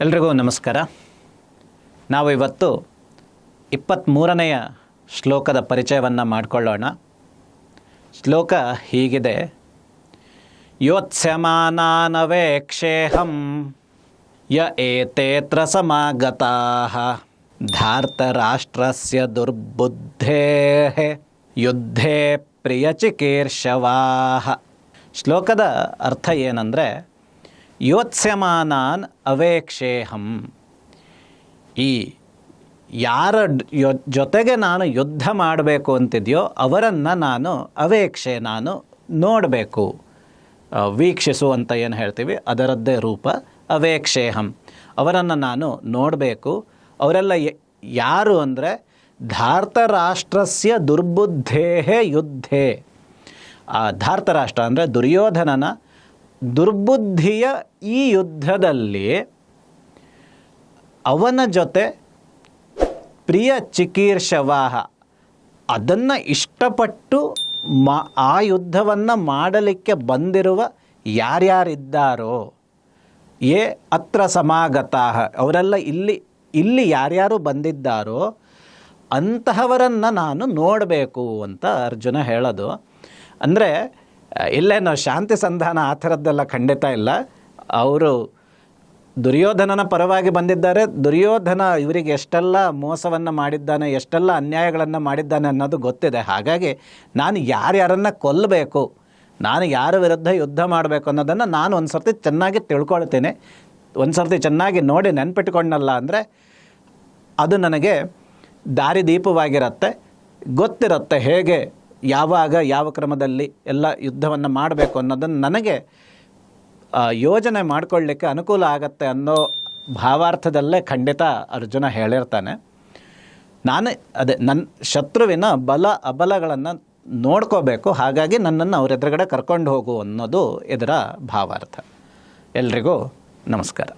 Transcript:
ಎಲ್ರಿಗೂ ನಮಸ್ಕಾರ. ನಾವು ಇವತ್ತು ಇಪ್ಪತ್ತ್ಮೂರನೆಯ ಶ್ಲೋಕದ ಪರಿಚಯವನ್ನು ಮಾಡಿಕೊಳ್ಳೋಣ. ಶ್ಲೋಕ ಹೀಗಿದೆ. ಯೋತ್ಸ್ಯಮಾನಾನವೇಕ್ಷೇಹಂ ಯ ಏತೇತ್ರ ಸಮಾಗತಾ ಧಾರ್ತರಾಷ್ಟ್ರಸ್ಯ ದುರ್ಬುದ್ಧೇ ಯುದ್ಧೇ ಪ್ರಿಯಚಿಕೀರ್ಷವಾ. ಶ್ಲೋಕದ ಅರ್ಥ ಏನಂದರೆ ಯೋತ್ಸ್ಯಮಾನಾನ್ ಅವೇಕ್ಷೇಹಂ. ಈ ಯಾರ ಜೊತೆಗೆ ನಾನು ಯುದ್ಧ ಮಾಡಬೇಕು ಅಂತಿದೆಯೋ ಅವರನ್ನು ನಾನು ಅವೇಕ್ಷೆ ನಾನು ನೋಡಬೇಕು. ವೀಕ್ಷಿಸು ಅಂತ ಏನು ಹೇಳ್ತೀವಿ? ಅದರದ್ದೇ ರೂಪ ಅವೇಕ್ಷೇಹಂ. ಅವರನ್ನು ನಾನು ನೋಡಬೇಕು. ಅವರೆಲ್ಲ ಯಾರು ಅಂದರೆ ಧಾರ್ತರಾಷ್ಟ್ರಸ್ಯ ದುರ್ಬುದ್ಧೇ ಯುದ್ಧೇ. ಆ ಧಾರ್ತರಾಷ್ಟ್ರ ಅಂದರೆ ದುರ್ಯೋಧನನ ದುರ್ಬುದ್ಧಿಯ ಈ ಯುದ್ಧದಲ್ಲಿ ಅವನ ಜೊತೆ ಪ್ರಿಯ ಚಿಕೀರ್ಷವಾಹ, ಅದನ್ನು ಇಷ್ಟಪಟ್ಟು ಮಾ, ಆ ಯುದ್ಧವನ್ನು ಮಾಡಲಿಕ್ಕೆ ಬಂದಿರುವ ಯಾರ್ಯಾರಿದ್ದಾರೋ ಏ ಅತ್ರ ಸಮಾಗತಾಹ, ಅವರೆಲ್ಲ ಇಲ್ಲಿ ಇಲ್ಲಿ ಯಾರ್ಯಾರು ಬಂದಿದ್ದಾರೋ, ಅಂತಹವರನ್ನು ನಾನು ನೋಡಬೇಕು ಅಂತ ಅರ್ಜುನ ಹೇಳೋದು. ಅಂದರೆ ಇಲ್ಲೇನು ಶಾಂತಿ ಸಂಧಾನ ಆ ಥರದ್ದೆಲ್ಲ ಖಂಡಿತ ಇಲ್ಲ. ಅವರು ದುರ್ಯೋಧನನ ಪರವಾಗಿ ಬಂದಿದ್ದಾರೆ. ದುರ್ಯೋಧನ ಇವರಿಗೆ ಎಷ್ಟೆಲ್ಲ ಮೋಸವನ್ನು ಮಾಡಿದ್ದಾನೆ, ಎಷ್ಟೆಲ್ಲ ಅನ್ಯಾಯಗಳನ್ನು ಮಾಡಿದ್ದಾನೆ ಅನ್ನೋದು ಗೊತ್ತಿದೆ. ಹಾಗಾಗಿ ನಾನು ಯಾರ್ಯಾರನ್ನು ಕೊಲ್ಲಬೇಕು ನಾನು ಯಾರ ವಿರುದ್ಧ ಯುದ್ಧ ಮಾಡಬೇಕು ಅನ್ನೋದನ್ನು ನಾನು ಒಂದು ಸರ್ತಿ ಚೆನ್ನಾಗಿ ತಿಳ್ಕೊಳ್ತೇನೆ. ಒಂದು ಸರ್ತಿ ಚೆನ್ನಾಗಿ ನೋಡಿ ನೆನ್ಪಿಟ್ಕೊಂಡಲ್ಲ ಅಂದರೆ ಅದು ನನಗೆ ದಾರಿದೀಪವಾಗಿರುತ್ತೆ ಗೊತ್ತಿರುತ್ತೆ ಹೇಗೆ ಯಾವಾಗ, ಯಾವ ಕ್ರಮದಲ್ಲಿ ಎಲ್ಲ ಯುದ್ಧವನ್ನು ಮಾಡಬೇಕು ಅನ್ನೋದನ್ನು ನನಗೆ ಯೋಜನೆ ಮಾಡಿಕೊಳ್ಳಿಕ್ಕೆ ಅನುಕೂಲ ಆಗತ್ತೆ ಅನ್ನೋ ಭಾವಾರ್ಥದಲ್ಲೇ ಖಂಡಿತ ಅರ್ಜುನ ಹೇಳಿರ್ತಾನೆ. ನಾನು, ಅದೇ ನನ್ನ ಶತ್ರುವಿನ ಬಲ ಅಬಲಗಳನ್ನು ನೋಡ್ಕೋಬೇಕು, ಹಾಗಾಗಿ ನನ್ನನ್ನು ಅವ್ರ ಎದುರುಗಡೆ ಕರ್ಕೊಂಡು ಹೋಗು ಅನ್ನೋದು ಇದರ ಭಾವಾರ್ಥ. ಎಲ್ರಿಗೂ ನಮಸ್ಕಾರ.